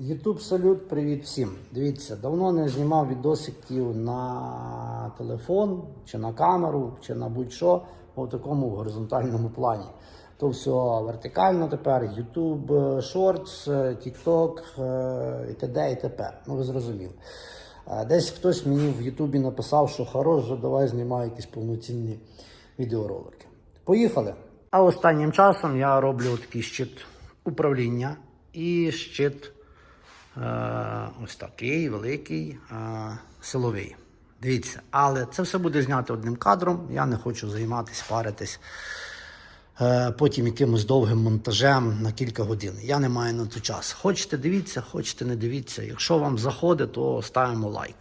Ютуб салют, привіт всім. Дивіться, давно не знімав відосиків на телефон, чи на камеру, чи на будь-що у такому горизонтальному плані. То все вертикально тепер, YouTube Shorts, е, TikTok е, і т.д. і т.п. Ну ви зрозуміли. Е, Десь хтось мені в Ютубі написав, що хорош, давай знімай якісь повноцінні відеоролики. Поїхали. А останнім часом я роблю такий щит управління і щит Е, ось такий великий е, силовий. Дивіться, але це все буде знято одним кадром. Я не хочу займатися, паритись. е, Потім якимось довгим монтажем на кілька годин. Я не маю на то час. Хочете дивіться, хочете не дивіться. Якщо вам заходить, то ставимо лайк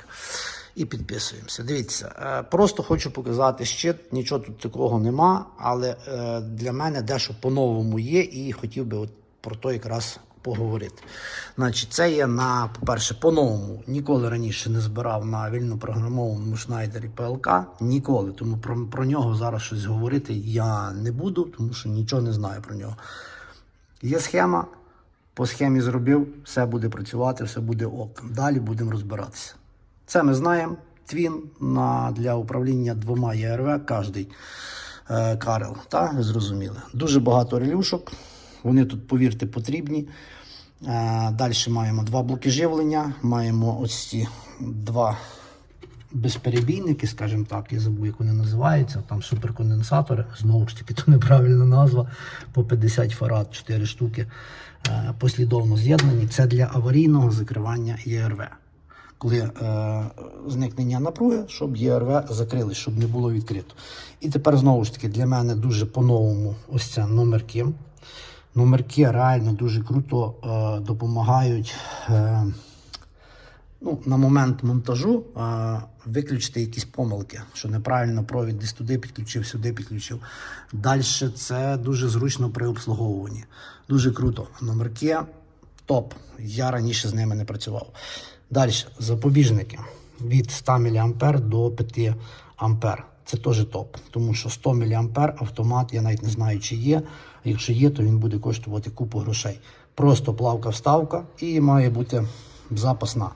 і підписуємося. Дивіться, е, просто хочу показати щит. Нічого тут такого нема, але е, для мене дещо по-новому є, і хотів би от про то якраз поговорити. Значить, це є на, по-перше, по-новому. Ніколи раніше не збирав на вільно програмованому шнайдері ПЛК. Ніколи. Тому про, про нього зараз щось говорити я не буду, тому що нічого не знаю про нього. Є схема, по схемі зробив, все буде працювати, все буде ок. Далі будемо розбиратися. Це ми знаємо. Твін на, для управління двома ЄРВ, кожний е, карел. Та, ви зрозуміли. Дуже багато релюшок. Вони тут, повірте, потрібні. Е, Далі маємо два блоки живлення, маємо ось ці два безперебійники, скажімо так, я забув, як вони називаються. Там суперконденсатори, знову ж таки, то неправильна назва. По 50 фарад, 4 штуки е, послідовно з'єднані. Це для аварійного закривання ЄРВ. Коли е, зникнення напруги, щоб ЄРВ закрили, щоб не було відкрито. І тепер знову ж таки для мене дуже по-новому ось це номерки. Номерки реально дуже круто е, допомагають е, ну, на момент монтажу е, виключити якісь помилки, що неправильно провід десь туди підключив, сюди підключив. Далі це дуже зручно при обслуговуванні. Дуже круто. Номерки топ. Я раніше з ними не працював. Далі запобіжники від 100 мА до 5 А. Це теж топ, тому що 100 мА автомат, я навіть не знаю, чи є. Якщо є, то він буде коштувати купу грошей. Просто плавка-вставка і має бути запасна.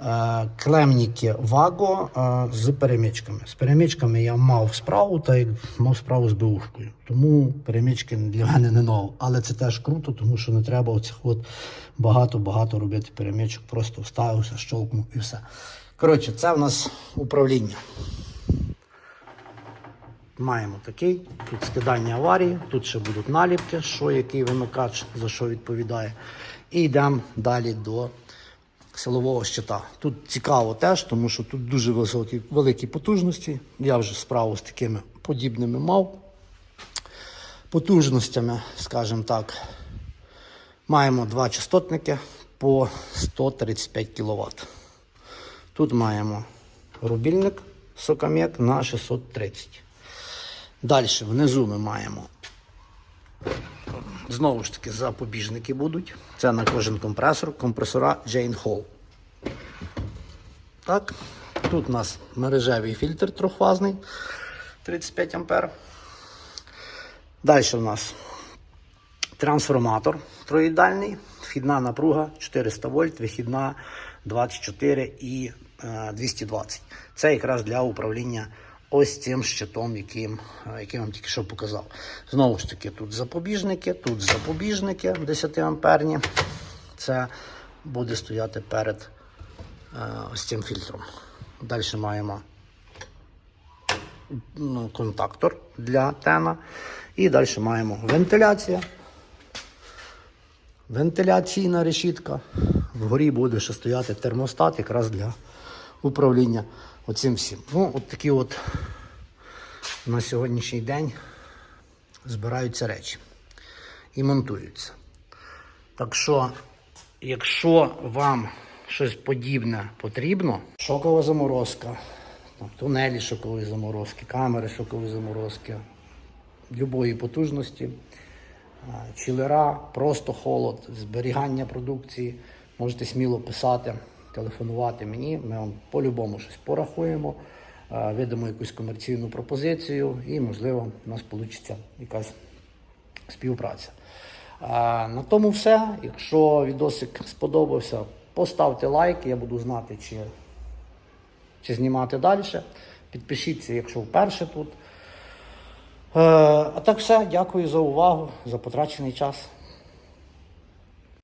Е, Клемніки Ваго е, з перемичками. З перемичками я мав справу, та як мав справу з БУшкою. Тому перемички для мене не ново. Але це теж круто, тому що не треба оцих от багато-багато робити перемичок. Просто вставився, щолкнув і все. Коротше, це в нас управління. Маємо такий, тут скидання аварії, тут ще будуть наліпки, що який вимикач за що відповідає. І йдемо далі до силового щита. Тут цікаво теж, тому що тут дуже високі, великі потужності. Я вже справу з такими подібними мав. Потужностями, скажімо так, маємо два частотники по 135 кВт. Тут маємо рубільник сокам'як на 630. Далі внизу ми маємо знову ж таки запобіжники будуть. Це на кожен компресор, компресора Jane Hall. Так, тут у нас мережевий фільтр трьохфазний 35 А. Далі у нас трансформатор троїдальний, вхідна напруга 400 вольт, вихідна 24 і е, 220. Це якраз для управління ось цим щитом, яким, е, яким вам тільки що показав. Знову ж таки, тут запобіжники, тут запобіжники 10 амперні. Це буде стояти перед е, ось цим фільтром. Далі маємо ну, контактор для тена. І далі маємо вентиляція. Вентиляційна решітка. Вгорі буде ще стояти термостат якраз для управління оцим всім. Ну, от такі от на сьогоднішній день збираються речі і монтуються. Так що, якщо вам щось подібне потрібно, шокова заморозка, тунелі шокової заморозки, камери шокової заморозки, любої потужності, чилера, просто холод, зберігання продукції, можете сміло писати, телефонувати мені, ми вам по-любому щось порахуємо, видамо якусь комерційну пропозицію і, можливо, у нас вийде якась співпраця. Е, на тому все. Якщо відосик сподобався, поставте лайк, я буду знати, чи, чи знімати далі. Підпишіться, якщо вперше тут. Е, а так все, дякую за увагу, за потрачений час.